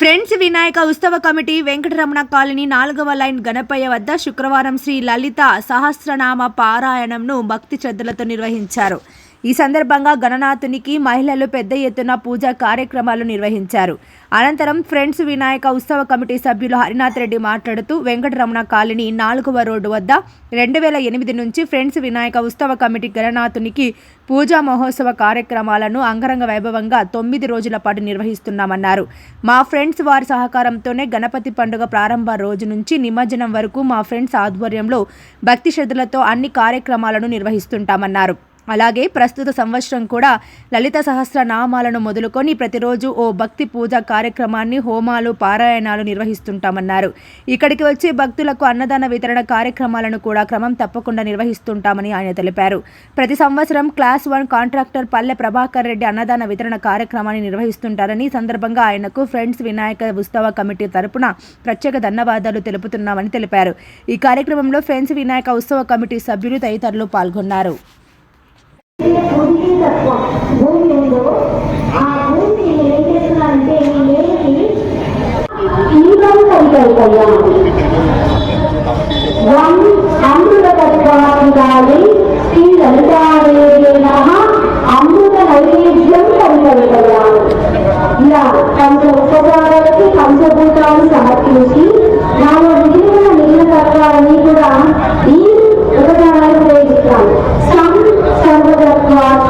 Friends Vinayaka ఉత్సవ committee Venkataramana colony నాలుగవ line Ganapayya వద్ద శుక్రవారం శ్రీ లలిత సహస్రనామ పారాయణంను భక్తి శ్రద్ధలతో నిర్వహించారు. ఈ సందర్భంగా గణనాథునికి మహిళలు పెద్ద ఎత్తున పూజా కార్యక్రమాలు నిర్వహించారు. అనంతరం ఫ్రెండ్స్ వినాయక ఉత్సవ కమిటీ సభ్యులు హరినాథ్ రెడ్డి మాట్లాడుతూ వెంకటరమణ కాలనీ నాలుగవ రోడ్డు వద్ద రెండు వేల ఎనిమిది నుంచి ఫ్రెండ్స్ వినాయక ఉత్సవ కమిటీ గణనాథునికి పూజా మహోత్సవ కార్యక్రమాలను అంగరంగ వైభవంగా తొమ్మిది రోజుల పాటు నిర్వహిస్తున్నామన్నారు. మా ఫ్రెండ్స్ వారి సహకారంతోనే గణపతి పండుగ ప్రారంభ రోజు నుంచి నిమజ్జనం వరకు మా ఫ్రెండ్స్ ఆధ్వర్యంలో భక్తి శ్రద్ధలతో అన్ని కార్యక్రమాలను నిర్వహిస్తుంటామన్నారు. అలాగే ప్రస్తుత సంవత్సరం కూడా లలిత సహస్ర నామాలను మొదలుకొని ప్రతిరోజు ఓ భక్తి పూజ కార్యక్రమాన్ని హోమాలు పారాయణాలు నిర్వహిస్తుంటామన్నారు. ఇక్కడికి వచ్చే భక్తులకు అన్నదాన వితరణ కార్యక్రమాలను కూడా క్రమం తప్పకుండా నిర్వహిస్తుంటామని ఆయన తెలిపారు. ప్రతి సంవత్సరం క్లాస్ వన్ కాంట్రాక్టర్ పల్లె ప్రభాకర్ రెడ్డి అన్నదాన వితరణ కార్యక్రమాన్ని నిర్వహిస్తుంటారని సందర్భంగా ఆయనకు ఫ్రెండ్స్ వినాయక ఉత్సవ కమిటీ తరపున ప్రత్యేక ధన్యవాదాలు తెలుపుతున్నామని తెలిపారు. ఈ కార్యక్రమంలో ఫ్రెండ్స్ వినాయక ఉత్సవ కమిటీ సభ్యులు తదితరులు పాల్గొన్నారు. తత్వం భూమి ఉందో ఆ భూమి ఏం చేస్తున్నారంటే ఈ ఈవం కలిగలుగుతాం వం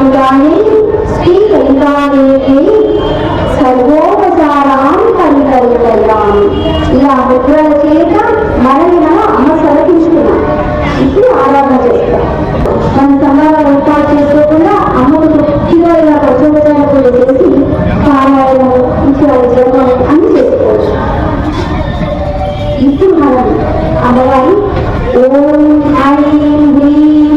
సర్వతత్వాత్మికాని శ్రీ లలితాదేవి సర్వోపచారాన్ని పరికల్పయాం ఇలా ముద్రల చేత మనల్ని అమ్మ సలకించుకున్నాం ఇప్పుడు ఆరాధన చేస్తాం. మన సమయాలు ఏర్పాటు చేసుకోకుండా అమ్మకు తృప్తిగా ఇలా ప్రచోదన పూజ చేసి పారాయణం ఇచ్చారు జన్మం అన్ని చేసుకోవచ్చు. ఇప్పుడు మనం అమ్మవారి ఓం ఐ హ్రీం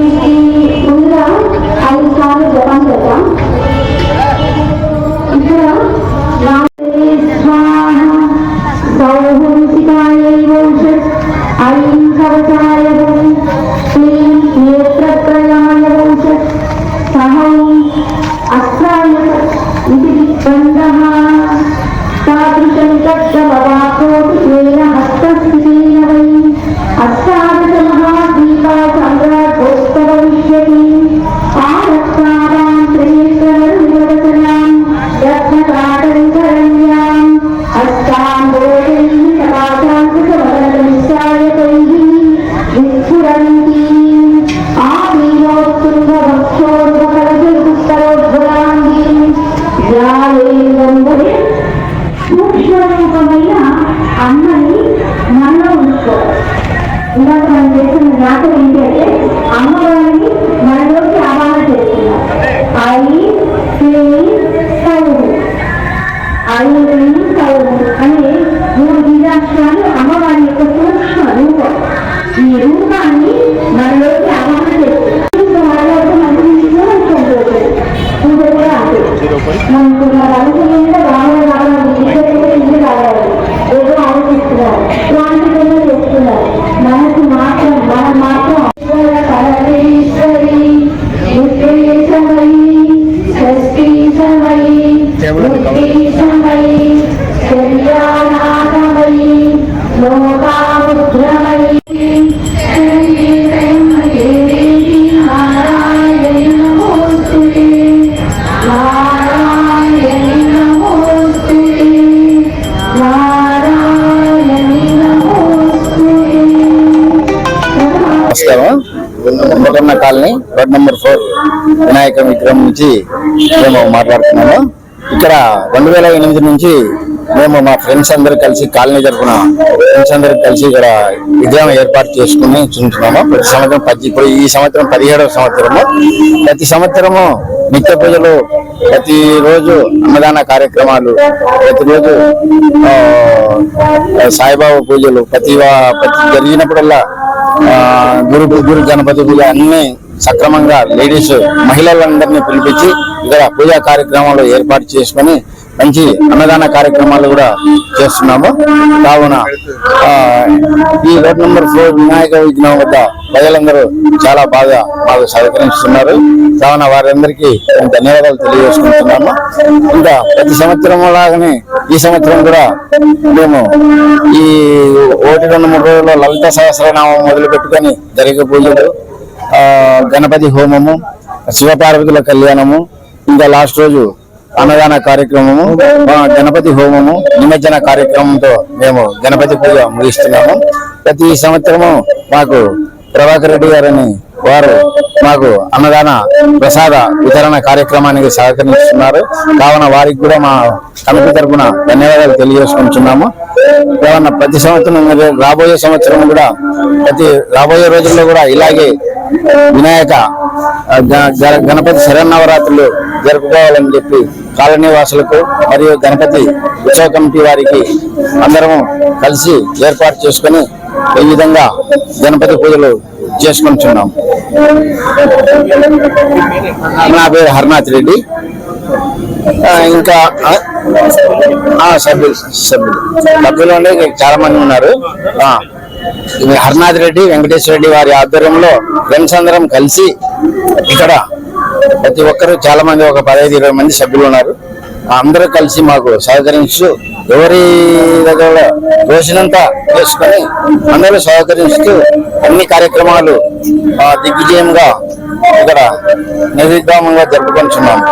ఉద్దేశమయి శర్యానాథమయి లోకాముద్రమయి నమస్కారం. మొదన్న colony road number four Vinayaka విగ్రహం నుంచి మేము మాట్లాడుతున్నాము. ఇక్కడ రెండు వేల ఎనిమిది నుంచి మేము మా ఫ్రెండ్స్ అందరు కలిసి కాలనీ తరఫున ఫ్రెండ్స్ అందరు కలిసి ఇక్కడ విగ్రహం ఏర్పాటు చేసుకుని చూస్తున్నాము ప్రతి సంవత్సరం పది ఇప్పుడు ఈ సంవత్సరం పదిహేడవ సంవత్సరము. ప్రతి సంవత్సరము నిత్య పూజలు ప్రతి రోజు అన్నదాన కార్యక్రమాలు ప్రతిరోజు సాయిబాబా పూజలు ప్రతి ప్రతి జరిగినప్పుడల్లా గురు గురు గణపతి పూజ అన్ని సక్రమంగా లేడీస్ మహిళలందరినీ పిలిపించి ఇక్కడ పూజా కార్యక్రమాలు ఏర్పాటు చేసుకొని మంచి అన్నదాన కార్యక్రమాలు కూడా చేస్తున్నాము. కావున ఆ, ఈ రోడ్ నెంబర్ ఫోర్ వినాయక విఘ్నం వద్ద ప్రజలందరూ చాలా బాగా మాకు సహకరిస్తున్నారు. కావున వారందరికీ ధన్యవాదాలు తెలియజేసుకుంటున్నాము ఇంకా ప్రతి సంవత్సరం లాగానే ఈ సంవత్సరం కూడా మేము ఈ ఒకటి రెండు మూడు రోజుల్లో లలిత సహస్రనామం మొదలు పెట్టుకొని జరిగే పూజలు ఆ, గణపతి హోమము శివపార్వతుల కళ్యాణము ఇంకా లాస్ట్ రోజు అన్నదాన కార్యక్రమము గణపతి హోమము నిమజ్జన కార్యక్రమంతో మేము గణపతి పూజ ముగిస్తున్నాము. ప్రతి సంవత్సరము మాకు ప్రభాకర్ రెడ్డి గారని వారు మాకు అన్నదాన ప్రసాద వితరణ కార్యక్రమానికి సహకరిస్తున్నారు. కావున వారికి కూడా మా కమిటీ తరపున ధన్యవాదాలు తెలియజేసుకుంటున్నాము. కావున ప్రతి సంవత్సరం మరియు రాబోయే సంవత్సరం కూడా ప్రతి రాబోయే రోజుల్లో కూడా ఇలాగే వినాయక గణపతి శరన్నవరాత్రులు జరుపుకోవాలని చెప్పి కాలనీ వాసులకు మరియు గణపతి ఉత్సవ కమిటీ వారికి అందరము కలిసి ఏర్పాటు చేసుకొని ఈ విధంగా గణపతి పూజలు చేసుకుంటున్నాం. నా పేరు హర్నాథ్ రెడ్డి. ఇంకా సభ్యులు సభ్యులు. సభ్యులు చాలా మంది ఉన్నారు. హర్నాథ్ రెడ్డి వెంకటేశ్వర రెడ్డి వారి ఆధ్వర్యంలో ఫ్రెండ్స్ అందరం కలిసి ఇక్కడ ప్రతి ఒక్కరు చాలా మంది ఒక పదహైదు ఇరవై మంది సభ్యులు ఉన్నారు. అందరూ కలిసి మాకు సహకరిస్తూ ఎవరి దగ్గర దోషినంతా చేసుకొని అందరూ సహకరిస్తూ అన్ని కార్యక్రమాలు ఆ, దిగ్విజయంగా ఇక్కడ నిర్విగ్రామంగా జరుపుకుంటున్నాము.